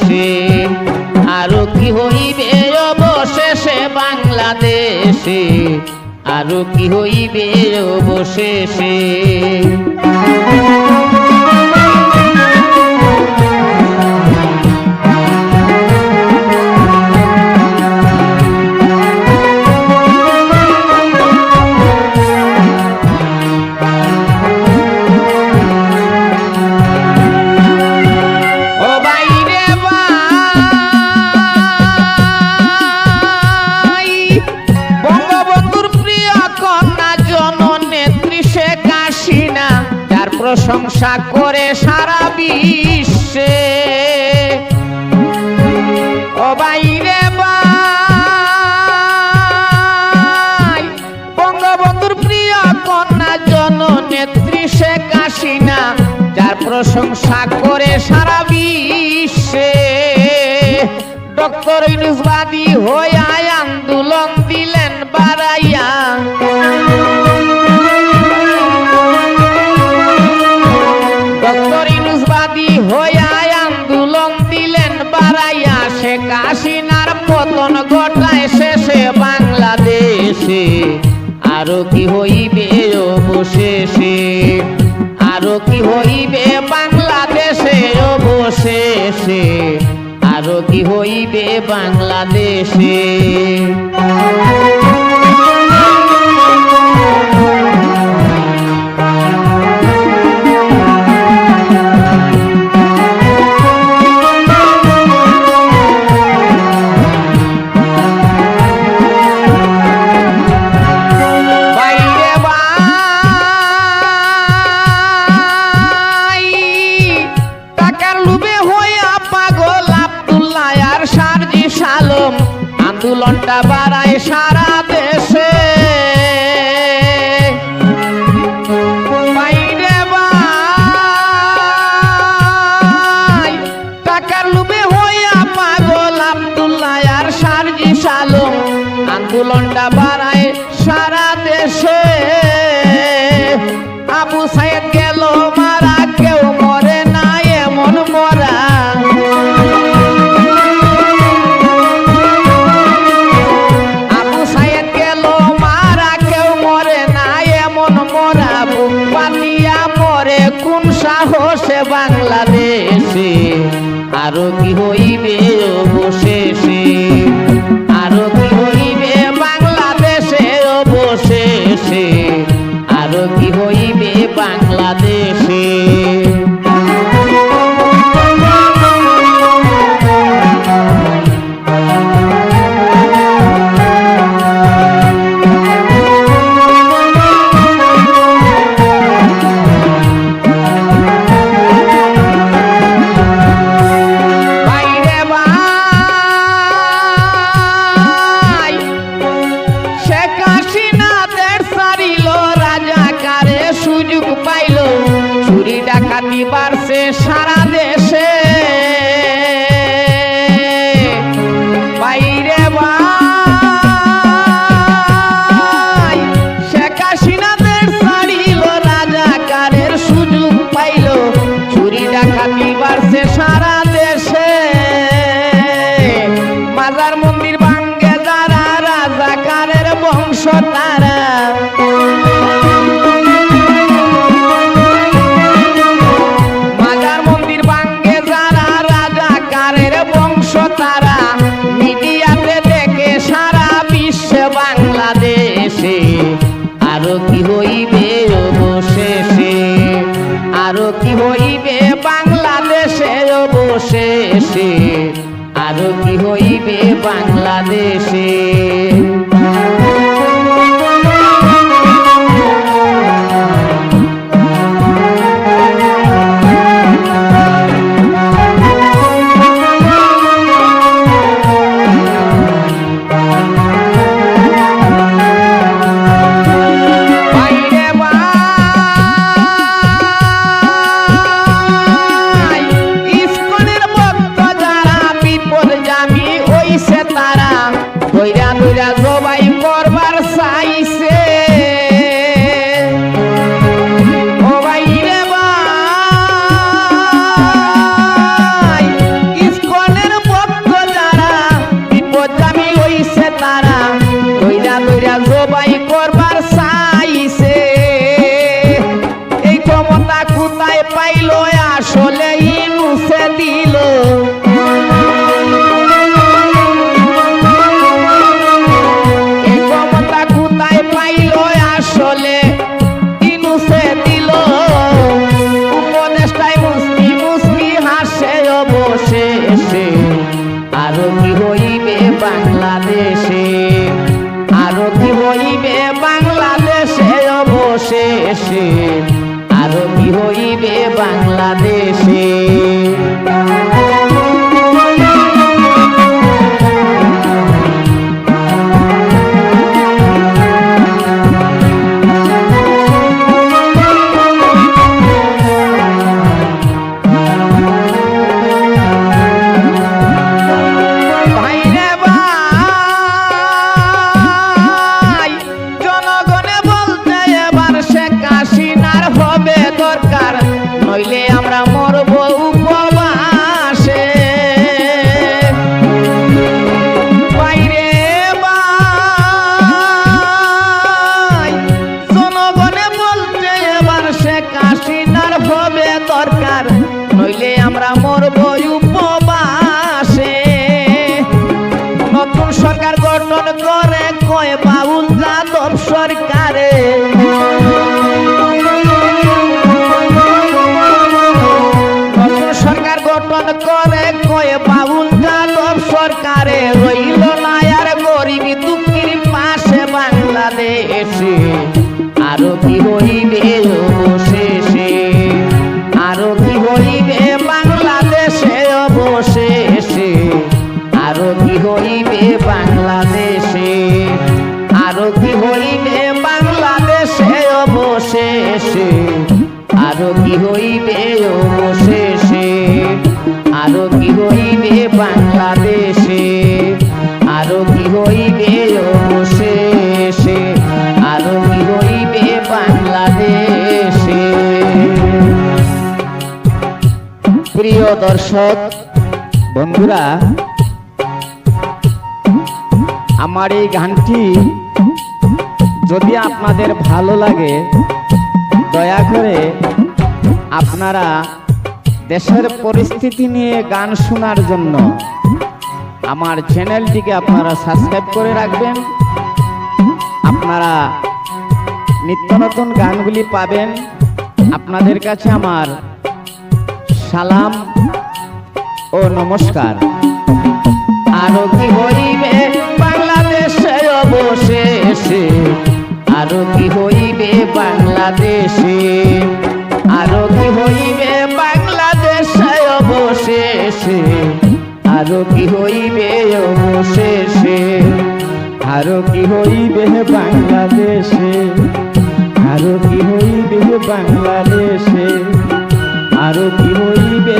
দেশে আরও কি হইবে অবশেষে বাংলাদেশে। আরও কি হইবে অবশেষে। প্রশংসা করে সারা বিশ্বে। ও বাইরে বঙ্গবন্ধুর প্রিয় কন্যা জননেত্রী শেখ হাসিনা, যার প্রশংসা করে সারা বিশ্বে। ডক্টর ইউনুস বাদী আয় আন্দোলন কি হইবে অবশেষে? আরও কি হইবে বাংলাদেশে অবশেষে? আরও কি হইবে বাংলাদেশে? চুলনটা বাড়ায় সারা দেশে আরও কি হইবে বাংলাদেশে হইবে বাংলাদেশে আরও কি হইবে বাংলাদেশে অবশেষে আরও কি হইবে বাংলাদেশে। অবশেষে, আরও কি হইবে বাংলাদেশে? আরও কি হইবে অবশেষে, আরও কি হইবে বাংলাদেশে? প্রিয় দর্শক, বন্ধুরা, আমার এই গানটি যদি আপনাদের ভালো লাগে, দয়া করে আপনারা দেশের পরিস্থিতি নিয়ে গান শোনার জন্য আমার চ্যানেলটিকে আপনারা সাবস্ক্রাইব করে রাখবেন। আপনারা নিত্য নতুন গানগুলি পাবেন। আপনাদের কাছে আমার সালাম ও নমস্কার। আরও কি হইবে বাংলাদেশে আরও কি হইবে বাংলাদেশে আরও কি হইবে